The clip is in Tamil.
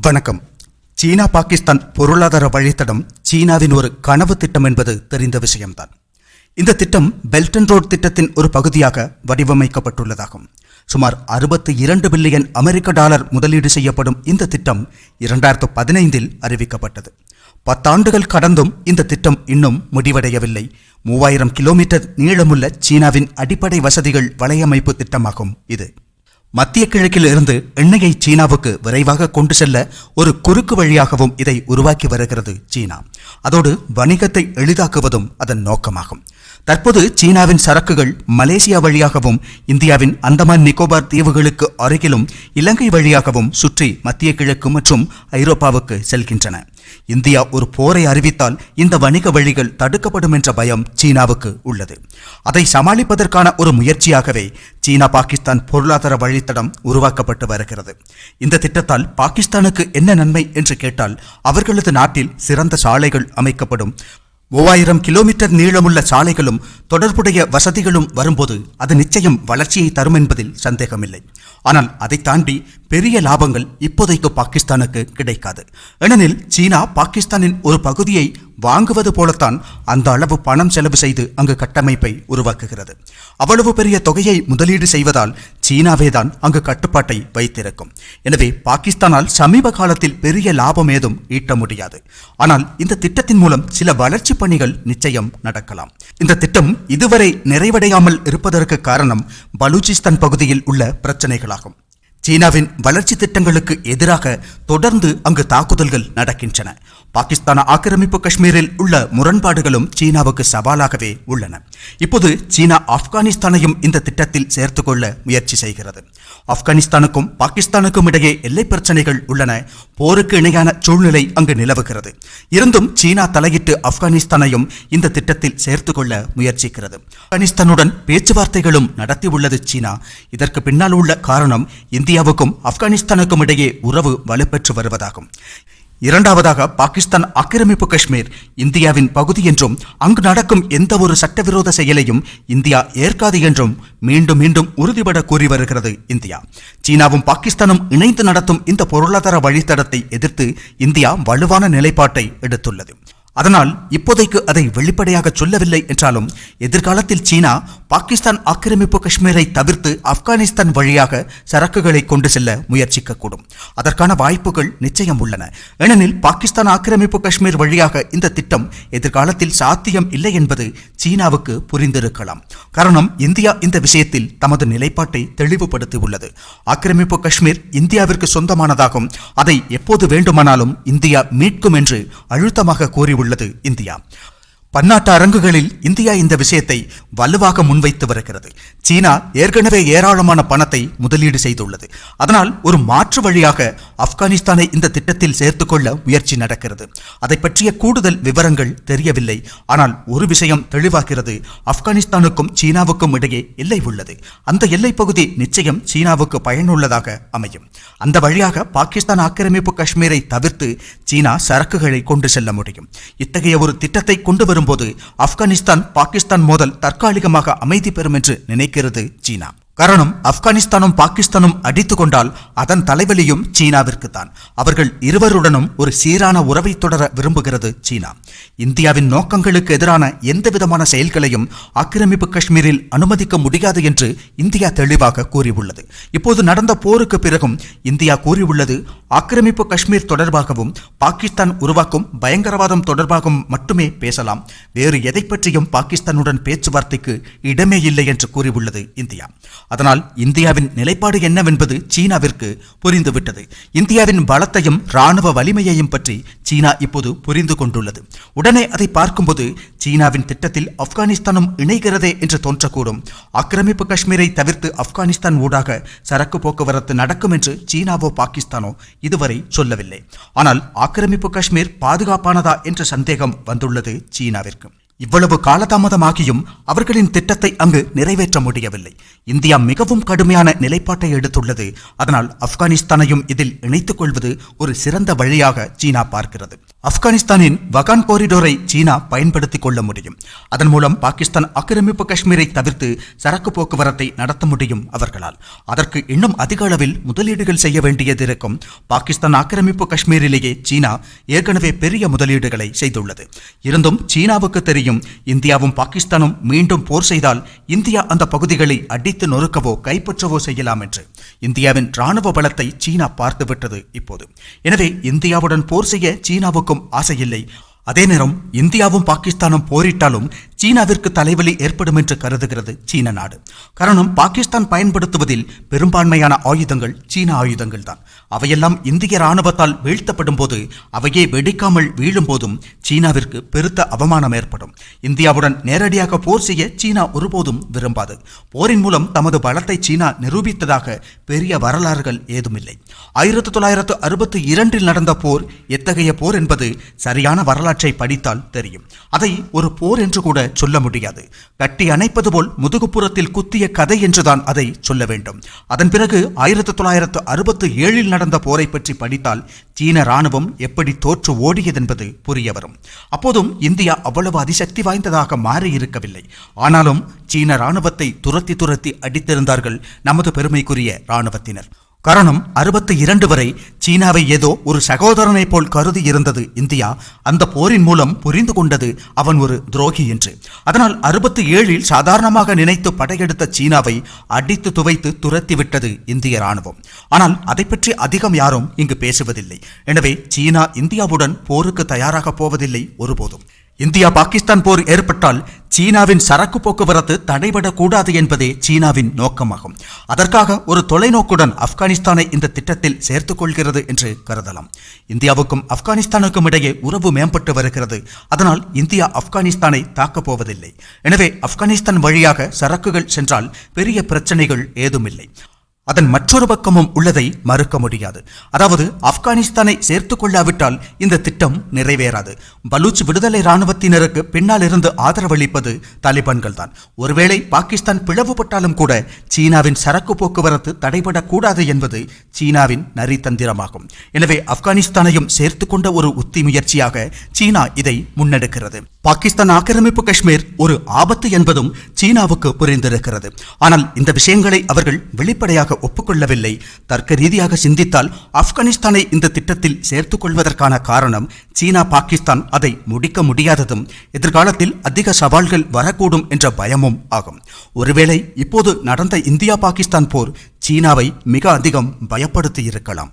வணக்கம். சீனா பாகிஸ்தான் பொருளாதார வழித்தடம் சீனாவின் ஒரு கனவு திட்டம் என்பது தெரிந்த விஷயம்தான். இந்த திட்டம் பெல்ட் அண்ட் ரோட் திட்டத்தின் ஒரு பகுதியாக வடிவமைக்கப்பட்டுள்ளதாகும். சுமார் அறுபத்தி இரண்டு பில்லியன் அமெரிக்க டாலர் முதலீடு செய்யப்படும் இந்த திட்டம் இரண்டாயிரத்து பதினைந்தில் அறிவிக்கப்பட்டது. பத்தாண்டுகள் கடந்தும் இந்த திட்டம் இன்னும் முடிவடையவில்லை. மூவாயிரம் கிலோமீட்டர் நீளமுள்ள சீனாவின் அடிப்படை வசதிகள் வலையமைப்பு திட்டமாகும் இது. மத்திய கிழக்கில் இருந்து எண்ணெயை சீனாவுக்கு விரைவாக கொண்டு செல்ல ஒரு குறுக்கு வழியாகவும் இதை உருவாக்கி வருகிறது சீனா. அதோடு வணிகத்தை எளிதாக்குவதும் அதன் நோக்கமாகும். தற்போது சீனாவின் சரக்குகள் மலேசியா வழியாகவும் இந்தியாவின் அந்தமான் நிக்கோபார் தீவுகளுக்கு அருகிலும் இலங்கை வழியாகவும் சுற்றி மத்திய கிழக்கு மற்றும் ஐரோப்பாவுக்கு செல்கின்றன. இந்தியா ஒரு போரை அறிவித்தால் இந்த வணிக வழிகள் தடுக்கப்படும் என்ற பயம் சீனாவுக்கு உள்ளது. அதை சமாளிப்பதற்கான ஒரு முயற்சியாகவே சீனா பாகிஸ்தான் பொருளாதார வழித்தடம் உருவாக்கப்பட்டு வருகிறது. இந்த திட்டத்தால் பாகிஸ்தானுக்கு என்ன நன்மை என்று கேட்டால் அவர்களது நாட்டில் சிறந்த சாலைகள் அமைக்கப்படும் மூவாயிரம் கிலோமீட்டர் நீளமுள்ள சாலைகளும் தொடர்புடைய வசதிகளும் வரும்போது அது நிச்சயம் வளர்ச்சியை தரும் என்பதில் சந்தேகமில்லை. ஆனால் அதை தாண்டி பெரிய லாபங்கள் இப்போதைக்கு பாகிஸ்தானுக்கு கிடைக்காது. ஏனெனில் சீனா பாகிஸ்தானின் ஒரு பகுதியை வாங்குவது போலத்தான் அந்த அளவு பணம் செலவு செய்து அங்கு கட்டமைப்பை உருவாக்குகிறது. அவ்வளவு பெரிய தொகையை முதலீடு செய்வதால் சீனாவே தான் அங்கு கட்டுப்பாட்டை வைத்திருக்கும். எனவே பாகிஸ்தானால் சமீப காலத்தில் பெரிய லாபம் ஏதும் ஈட்ட முடியாது. ஆனால் இந்த திட்டத்தின் மூலம் சில வளர்ச்சி பணிகள் நிச்சயம் நடக்கலாம். இந்த திட்டம் இதுவரை நிறைவடையாமல் இருப்பதற்கு காரணம் பலூச்சிஸ்தான் பகுதியில் உள்ள பிரச்சனைகளாகும். சீனாவின் வளர்ச்சி திட்டங்களுக்கு எதிராக தொடர்ந்து அங்கு தாக்குதல்கள் நடக்கின்றன. பாகிஸ்தான ஆக்கிரமிப்பு காஷ்மீரில் உள்ள முரண்பாடுகளும் சீனாவுக்கு சவாலாகவே உள்ளன. இப்போது சீனா ஆப்கானிஸ்தானையும் இந்த திட்டத்தில் சேர்த்துக்கொள்ள முயற்சி செய்கிறது. ஆப்கானிஸ்தானுக்கும் பாகிஸ்தானுக்கும் இடையே எல்லை பிரச்சனைகள் உள்ளன. போருக்கு இணையான சூழ்நிலை அங்கு நிலவுகிறது. இருந்தும் சீனா தலையிட்டு ஆப்கானிஸ்தானையும் இந்த திட்டத்தில் சேர்த்துக்கொள்ள முயற்சிக்கிறது. ஆப்கானிஸ்தானுடன் பேச்சுவார்த்தைகளும் நடத்தியுள்ளது சீனா. இதற்கு பின்னால் உள்ள காரணம் இந்திய இந்தியாவுக்கும் ஆப்கானிஸ்தானுக்கும் இடையே உறவு வலுப்பெற்று வருவதாகும். இரண்டாவதாக பாகிஸ்தான் ஆக்கிரமிப்பு காஷ்மீர் இந்தியாவின் பகுதி என்றும் அங்கு நடக்கும் எந்த ஒரு சட்டவிரோத செயலையும் இந்தியா ஏற்காது என்றும் மீண்டும் மீண்டும் உறுதிபட கூறி வருகிறது இந்தியா. சீனாவும் பாகிஸ்தானும் இணைந்து நடத்தும் இந்த பொருளாதார வழித்தடத்தை எதிர்த்து இந்தியா வலுவான நிலைப்பாட்டை எடுத்துள்ளது. அதனால் இப்போதைக்கு அதை வெளிப்படையாக சொல்லவில்லை என்றாலும் எதிர்காலத்தில் சீனா பாகிஸ்தான் ஆக்கிரமிப்பு காஷ்மீரை தவிர்த்து ஆப்கானிஸ்தான் வழியாக சரக்குகளை கொண்டு செல்ல முயற்சிக்கக்கூடும். அதற்கான வாய்ப்புகள் நிச்சயம் உள்ளன. ஏனெனில் பாகிஸ்தான் ஆக்கிரமிப்பு காஷ்மீர் வழியாக இந்த திட்டம் எதிர்காலத்தில் சாத்தியம் இல்லை என்பது சீனாவுக்கு புரிந்திருக்கலாம். காரணம் இந்தியா இந்த விஷயத்தில் தமது நிலைப்பாட்டை தெளிவுபடுத்தியுள்ளது. ஆக்கிரமிப்பு காஷ்மீர் இந்தியாவிற்கு சொந்தமானதாகும். அதை எப்போது வேண்டுமானாலும் இந்தியா மீட்கும் என்று அழுத்தமாக கூறியுள்ளது. இந்தியா. பன்னாட்டு அரங்குகளில் இந்தியா இந்த விஷயத்தை வலுவாக முன்வைத்து வருகிறது. சீனா ஏற்கனவே ஏராளமான பணத்தை முதலீடு செய்துள்ளது. அதனால் ஒரு மாற்று வழியாக ஆப்கானிஸ்தானை இந்த திட்டத்தில் சேர்த்துக்கொள்ள முயற்சி நடக்கிறது. அதை பற்றிய கூடுதல் விவரங்கள் தெரியவில்லை. ஆனால் ஒரு விஷயம் தெளிவாகிறது. ஆப்கானிஸ்தானுக்கும் சீனாவுக்கும் இடையே எல்லை உள்ளது. அந்த எல்லை பகுதி நிச்சயம் சீனாவுக்கு பயனுள்ளதாக அமையும். அந்த வழியாக பாகிஸ்தான் ஆக்கிரமிப்பு காஷ்மீரை தவிர்த்து சீனா சரக்குகளை கொண்டு செல்ல முடியும். இத்தகைய ஒரு திட்டத்தை கொண்டு வரும்போது ஆப்கானிஸ்தான் பாகிஸ்தான் மோதல் தற்காலிகமாக அமைதி பெறும் என்று நினைக்கிறது சீனா. காரணம் ஆப்கானிஸ்தானும் பாகிஸ்தானும் அடித்து கொண்டால் அதன் தலைவலியும் சீனாவிற்கு தான் அவர்கள் இருவருடனும் ஒரு சீரான உறவை தொடர விரும்புகிறது சீனா. இந்தியாவின் நோக்கங்களுக்கு எதிரான எந்தவிதமான செயல்களையும் ஆக்கிரமிப்பு காஷ்மீரில் அனுமதிக்க முடியாது என்று இந்தியா தெளிவாக கூறியுள்ளது. இப்போது நடந்த போருக்கு பிறகும் இந்தியா கூறியுள்ளது ஆக்கிரமிப்பு காஷ்மீர் தொடர்பாகவும் பாகிஸ்தான் உருவாக்கும் பயங்கரவாதம் தொடர்பாகவும் மட்டுமே பேசலாம். வேறு எதை பற்றியும் பாகிஸ்தானுடன் பேச்சுவார்த்தைக்கு இடமே இல்லை என்று கூறியுள்ளது இந்தியா. அதனால் இந்தியாவின் நிலைப்பாடு என்னவென்பது சீனாவிற்கு புரிந்துவிட்டது. இந்தியாவின் பலத்தையும் ராணுவ வலிமையையும் பற்றி சீனா இப்போது புரிந்து கொண்டுள்ளது. உடனே அதை பார்க்கும்போது சீனாவின் திட்டத்தில் ஆப்கானிஸ்தானும் இணைகிறதே என்று தோன்றக்கூடும். ஆக்கிரமிப்பு காஷ்மீரை தவிர்த்து ஆப்கானிஸ்தான் ஊடாக சரக்கு போக்குவரத்து நடக்கும் என்று சீனாவோ பாகிஸ்தானோ இதுவரை சொல்லவில்லை. ஆனால் ஆக்கிரமிப்பு காஷ்மீர் பாதுகாப்பானதா என்ற சந்தேகம் வந்துள்ளது சீனாவிற்கு. இவ்வளவு காலதாமதமாகியும் அவர்களின் திட்டத்தை அங்கு நிறைவேற்ற முடியவில்லை. இந்தியா மிகவும் கடுமையான நிலைப்பாட்டை எடுத்துள்ளது. அதனால் ஆப்கானிஸ்தானையும் இதில் இணைத்துக் கொள்வது ஒரு சிறந்த வழியாக சீனா பார்க்கிறது. ஆப்கானிஸ்தானின் வகான் கோரிடோரை சீனா பயன்படுத்திக் கொள்ள முடியும். அதன் மூலம் பாகிஸ்தான் ஆக்கிரமிப்பு காஷ்மீரை தவிர்த்து சரக்கு போக்குவரத்தை நடத்த முடியும் அவர்களால். அதற்கு இன்னும் அதிக அளவில் முதலீடுகள் செய்ய வேண்டியது இருக்கும். பாகிஸ்தான் ஆக்கிரமிப்பு காஷ்மீரிலேயே சீனா ஏற்கனவே பெரிய முதலீடுகளை செய்துள்ளது. இருந்தும் சீனாவுக்கு தெரியும் இந்தியாவும் பாகிஸ்தானும் மீண்டும் போர் செய்தால் இந்தியா அந்த பகுதிகளை அடித்து நொறுக்கவோ கைப்பற்றவோ செய்யலாம் என்று. இந்தியாவின் ராணுவ பலத்தை சீனா பார்த்துவிட்டது இப்போது. எனவே இந்தியாவுடன் போர் செய்ய சீனாவுக்கும் ஆசையில்லை. அதே நேரம் இந்தியாவும் பாகிஸ்தானும் போரிட்டாலும் சீனாவிற்கு தலைவலி ஏற்படும் என்று கருதுகிறது சீன நாடு. காரணம் பாகிஸ்தான் பயன்படுத்துவதில் பெரும்பான்மையான ஆயுதங்கள் சீன ஆயுதங்கள் தான் அவையெல்லாம் இந்திய ராணுவத்தால் வீழ்த்தப்படும் போது அவையே வெடிக்காமல் வீழும் போதும் சீனாவிற்கு பெருத்த அவமானம் ஏற்படும். இந்தியாவுடன் நேரடியாக போர் செய்ய சீனா ஒருபோதும் விரும்பாது. போரின் மூலம் தமது பலத்தை சீனா நிரூபித்ததாக பெரிய வரலாறுகள் ஏதுமில்லை. ஆயிரத்தி தொள்ளாயிரத்து அறுபத்தி இரண்டில் நடந்த போர் எத்தகைய போர் என்பது சரியான வரலாற்று படித்தால் தெரியும். அதை ஒரு போர் என்று கூட சொல்ல முடியாது. கட்டி அணைப்பது போல் முதுகுப்புறத்தில் குத்திய கதை என்றுதான் அதை சொல்ல வேண்டும். அதன் பிறகு ஆயிரத்தி தொள்ளாயிரத்து அறுபத்தி ஏழில் நடந்த போரை பற்றி படித்தால் சீன ராணுவம் எப்படி தோற்று ஓடியதென்பது புரிய வரும். அப்போதும் இந்தியா அவ்வளவு அதிசக்தி வாய்ந்ததாக மாறி இருக்கவில்லை ஆனாலும் சீன ராணுவத்தை துரத்தி துரத்தி அடித்திருந்தார்கள் நமது பெருமைக்குரிய ராணுவத்தினர் காரணம் அறுபத்தி இரண்டு வரை சீனாவை ஏதோ ஒரு சகோதரனைப் போல் கருதி இருந்தது இந்தியா. அந்த போரின் மூலம் புரிந்து கொண்டது அவன் ஒரு துரோகி என்று. அதனால் அறுபத்தி ஏழில் சாதாரணமாக நினைத்து படையெடுத்த சீனாவை அடித்து துவைத்து துரத்திவிட்டது இந்திய ராணுவம் ஆனால் அதை பற்றி அதிகம் யாரும் இங்கு பேசுவதில்லை. எனவே சீனா இந்தியாவுடன் போருக்கு தயாராக போவதில்லை ஒருபோதும். இந்தியா பாகிஸ்தான் போர் ஏற்பட்டால் சீனாவின் சரக்கு போக்குவரத்து தடைபடக்கூடாது என்பதே சீனாவின் நோக்கமாகும். அதற்காக ஒரு தொலைநோக்குடன் ஆப்கானிஸ்தானை இந்த திட்டத்தில் சேர்த்துக் கொள்கிறது என்று கருதலாம். இந்தியாவுக்கும் ஆப்கானிஸ்தானுக்கும் இடையே உறவு மேம்பட்டு வருகிறது. அதனால் இந்தியா ஆப்கானிஸ்தானை தாக்கப் போவதில்லை. எனவே ஆப்கானிஸ்தான் வழியாக சரக்குகள் சென்றால் பெரிய பிரச்சனைகள் ஏதுமில்லை. அதன் மற்றொரு பக்கமும் உள்ளதை மறுக்க முடியாது. அதாவது ஆப்கானிஸ்தானை சேர்த்துக் கொள்ளாவிட்டால் இந்த திட்டம் நிறைவேறாது. பலூச் விடுதலை ராணுவத்தினருக்கு பின்னால் இருந்து ஆதரவளிப்பது தாலிபான்கள் தான் ஒருவேளை பாகிஸ்தான் பிளவுபட்டாலும் கூட சீனாவின் சரக்கு போக்குவரத்து தடைபடக்கூடாது என்பது சீனாவின் நரித்தந்திரமாகும் எனவே ஆப்கானிஸ்தானையும் சேர்த்து கொண்ட ஒரு உத்தி முயற்சியாக சீனா இதை முன்னெடுக்கிறது. பாகிஸ்தான் ஆக்கிரமிப்பு காஷ்மீர் ஒரு ஆபத்து என்பதும் சீனாவுக்கு புரிந்திருக்கிறது. ஆனால் இந்த விஷயங்களை அவர்கள் வெளிப்படையாக ஒப்புக்கொள்ளவில்லை. தர்க்க ரீதியாக சிந்தித்தால் ஆப்கானிஸ்தானை இந்த திட்டத்தில் சேர்த்துக் கொள்வதற்கான காரணம் சீனா பாகிஸ்தான் அதை முடிக்க முடியாததும் எதிர்காலத்தில் அதிக சவால்கள் வரக்கூடும் என்ற பயமும் ஆகும். ஒருவேளை இப்போது நடந்த இந்தியா பாகிஸ்தான் போர் சீனாவை மிக அதிகம் பயப்படுத்தி இருக்கலாம்.